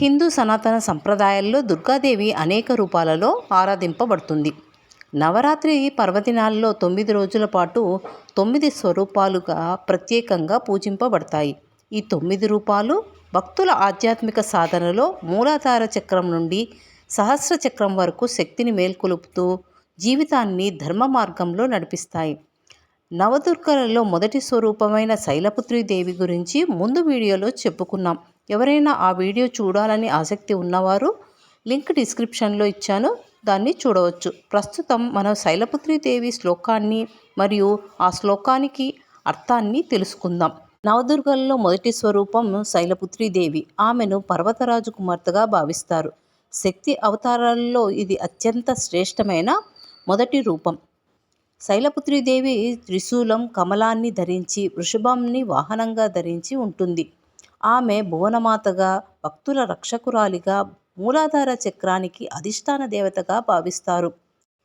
హిందూ సనాతన సంప్రదాయాల్లో దుర్గాదేవి అనేక రూపాలలో ఆరాధింపబడుతుంది. నవరాత్రి పర్వదినాల్లో తొమ్మిది రోజుల పాటు తొమ్మిది స్వరూపాలుగా ప్రత్యేకంగా పూజింపబడతాయి. ఈ తొమ్మిది రూపాలు భక్తుల ఆధ్యాత్మిక సాధనలో మూలాధార చక్రం నుండి సహస్ర చక్రం వరకు శక్తిని మేల్కొలుపుతూ జీవితాన్ని ధర్మ మార్గంలో నడిపిస్తాయి. నవదుర్గలలో మొదటి స్వరూపమైన శైలపుత్రి దేవి గురించి ముందు వీడియోలో చెప్పుకున్నాం. ఎవరైనా ఆ వీడియో చూడాలని ఆసక్తి ఉన్నవారు లింక్ డిస్క్రిప్షన్లో ఇచ్చాను దాన్ని చూడవచ్చు. ప్రస్తుతం మనం శైలపుత్రి దేవి శ్లోకాన్ని మరియు ఆ శ్లోకానికి అర్థాన్ని తెలుసుకుందాం. నవదుర్గల్లో మొదటి స్వరూపం శైలపుత్రి దేవి. ఆమెను పర్వతరాజు కుమార్తెగా భావిస్తారు. శక్తి అవతారాల్లో ఇది అత్యంత శ్రేష్టమైన మొదటి రూపం. శైలపుత్రిదేవి త్రిశూలం కమలాన్ని ధరించి వృషభంని వాహనంగా ధరించి ఉంటుంది. ఆమె భువనమాతగా భక్తుల రక్షకురాలిగా మూలాధార చక్రానికి అధిష్టాన దేవతగా భావిస్తారు.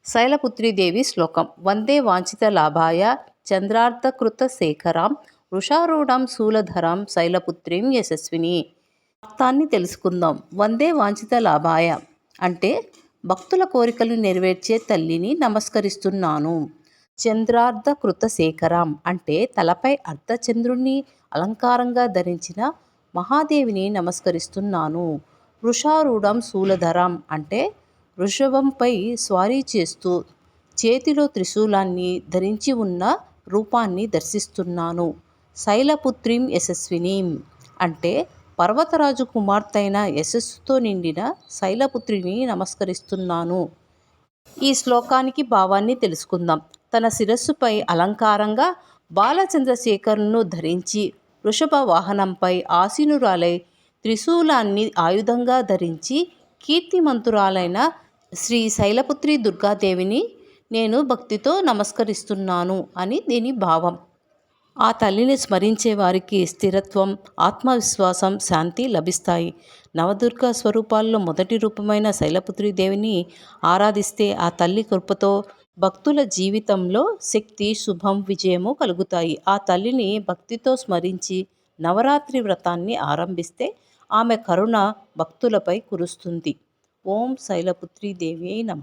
శైలపుత్రిదేవి శ్లోకం. వందే వాంఛిత లాభాయ చంద్రార్థకృత శేఖరాం వృషారూఢం శూలధరం శైలపుత్రిం యశస్విని. అర్థాన్ని తెలుసుకుందాం. వందే వాంఛిత లాభాయ అంటే భక్తుల కోరికలు నెరవేర్చే తల్లిని నమస్కరిస్తున్నాను. చంద్రార్ధకృత శేఖరం అంటే తలపై అర్ధచంద్రుణ్ణి అలంకారంగా ధరించిన మహాదేవిని నమస్కరిస్తున్నాను. వృషారూఢం శూలధరం అంటే వృషభంపై స్వారీ చేస్తూ చేతిలో త్రిశూలాన్ని ధరించి ఉన్న రూపాన్ని దర్శిస్తున్నాను. శైలపుత్రిం యశస్వినీం అంటే పర్వతరాజు కుమార్తెన యశస్సుతో నిండిన శైలపుత్రిని నమస్కరిస్తున్నాను. ఈ శ్లోకానికి భావాన్ని తెలుసుకుందాం. తన శిరస్సుపై అలంకారంగా బాలచంద్రశేఖర్ను ధరించి వృషభ వాహనంపై ఆసీనురాలై త్రిశూలాన్ని ఆయుధంగా ధరించి కీర్తిమంతురాలైన శ్రీ శైలపుత్రి దుర్గాదేవిని నేను భక్తితో నమస్కరిస్తున్నాను అని దీని భావం. ఆ తల్లిని స్మరించే వారికి స్థిరత్వం ఆత్మవిశ్వాసం శాంతి లభిస్తాయి. నవదుర్గా స్వరూపాల్లో మొదటి రూపమైన శైలపుత్రి దేవిని ఆరాధిస్తే ఆ తల్లి కృపతో భక్తుల జీవితంలో శక్తి శుభం విజయము కలుగుతాయి. ఆ తల్లిని భక్తితో స్మరించి నవరాత్రి వ్రతాన్ని ఆరంభిస్తే ఆమె కరుణ భక్తులపై కురుస్తుంది. ఓం శైలపుత్రి దేవి నమ.